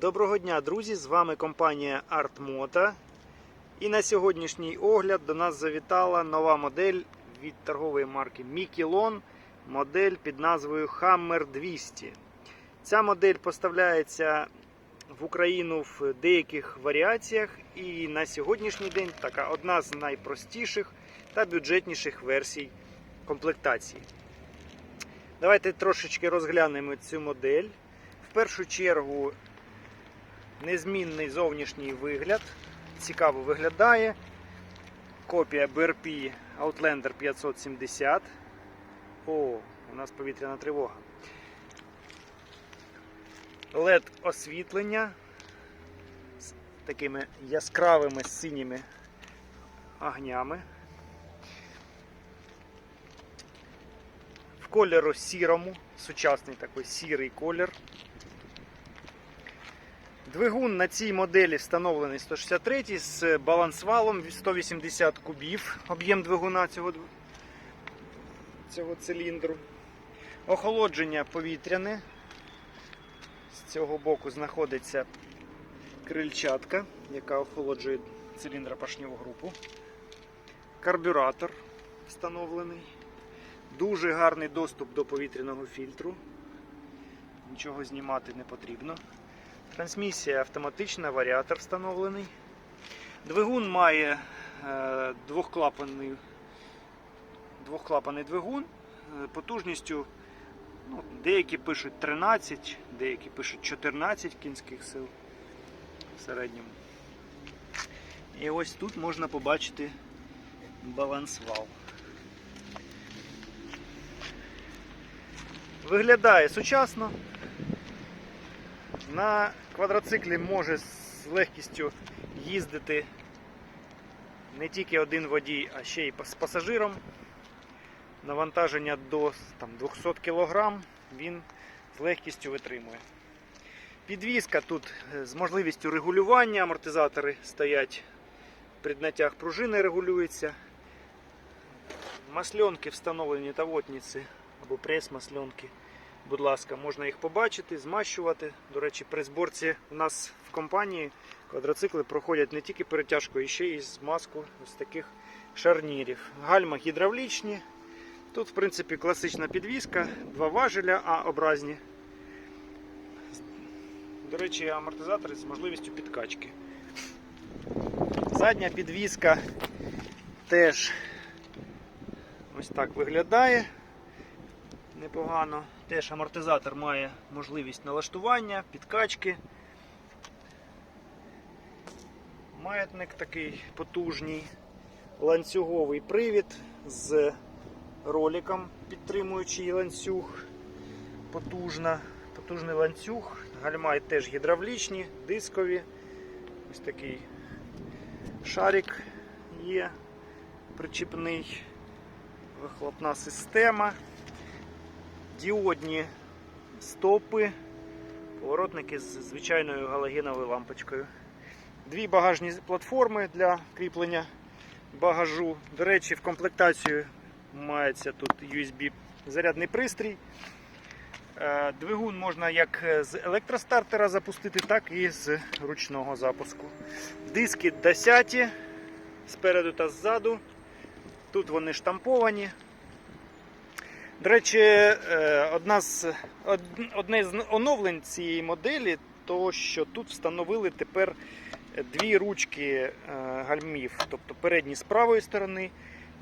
Доброго дня, друзі! З вами компанія ArtMoto. І на сьогоднішній огляд до нас завітала нова модель від торгової марки Mikilon, модель під назвою Hammer 200. Ця модель поставляється в Україну в деяких варіаціях, і на сьогоднішній день така одна з найпростіших та бюджетніших версій комплектації. Давайте трошечки розглянемо цю модель. В першу чергу незмінний зовнішній вигляд. Цікаво виглядає. Копія BRP Outlander 570. О, у нас повітряна тривога. LED освітлення з такими яскравими синіми огнями. В кольору сірому, сучасний такий сірий колір. Двигун на цій моделі встановлений 163 з балансвалом 180 кубів, об'єм двигуна цього, цього циліндру. Охолодження повітряне. З цього боку знаходиться крильчатка, яка охолоджує циліндропашньову групу. Карбюратор встановлений. Дуже гарний доступ до повітряного фільтру. Нічого знімати не потрібно. Трансмісія автоматична, варіатор встановлений. Двигун має е, двохклапанний, двохклапанний двигун е, потужністю. Ну, деякі пишуть 13, деякі пишуть 14 кінських сил в середньому. І ось тут можна побачити балансвал. Виглядає сучасно. На квадроциклі може з легкістю їздити не тільки один водій, а ще й з пасажиром. Навантаження до там, 200 кг він з легкістю витримує. Підвізка тут е, з можливістю регулювання, амортизатори стоять при натяг пружини регулюються. Масльонки встановлені та вотниці або прес-масльонки. Будь ласка, можна їх побачити, змащувати. До речі, при зборці у нас в компанії квадроцикли проходять не тільки перетяжку, а ще й змазку ось таких шарнірів. Гальма гідравлічні. Тут, в принципі, класична підвізка, два важеля А-образні. До речі, амортизатори з можливістю підкачки. Задня підвізка теж ось так виглядає непогано. Теж амортизатор має можливість налаштування, підкачки. Маятник такий потужний, ланцюговий привід з роликом, підтримуючий ланцюг. Потужна, потужний ланцюг. Гальма теж гідравлічні, дискові. Ось такий шарик є причіпний, вихлопна система діодні стопи, поворотники з звичайною галогеновою лампочкою. Дві багажні платформи для кріплення багажу. До речі, в комплектацію мається тут USB зарядний пристрій. Е, Двигун можна як з електростартера запустити, так і з ручного запуску. Диски десяті спереду та ззаду. Тут вони штамповані. До речі, е, одна з, одне з оновлень цієї моделі, то що тут встановили тепер дві ручки е, гальмів, тобто передні з правої сторони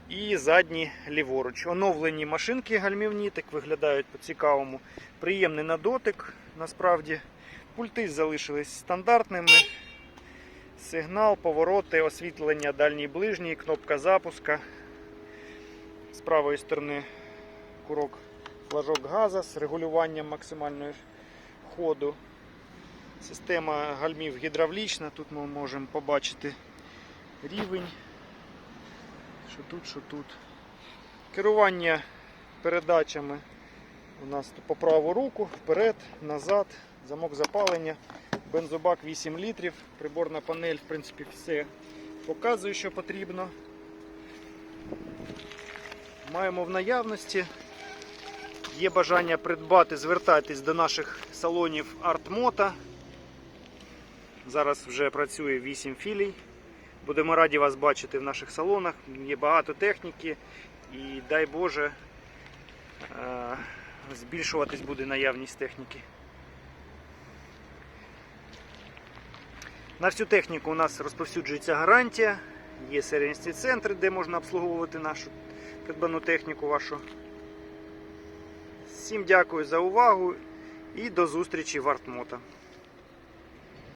і задні ліворуч. Оновлені машинки гальмівні, так виглядають по-цікавому. Приємний на дотик, насправді. Пульти залишились стандартними. Сигнал, повороти, освітлення дальній ближній, кнопка запуска. З правої сторони курок флажок газу з регулюванням максимального ходу. Система гальмів гідравлічна, тут ми можемо побачити рівень, що тут, що тут. Керування передачами у нас по праву руку, вперед, назад, замок запалення, бензобак 8 літрів, приборна панель, в принципі, все показує, що потрібно. Маємо в наявності Є бажання придбати, звертайтесь до наших салонів ArtMoto. Зараз вже працює 8 філій. Будемо раді вас бачити в наших салонах. Є багато техніки і дай Боже е, збільшуватись буде наявність техніки. На всю техніку у нас розповсюджується гарантія, є сервісні центри, де можна обслуговувати нашу придбану техніку вашу. Всім дякую за увагу і до зустрічі в Артмото.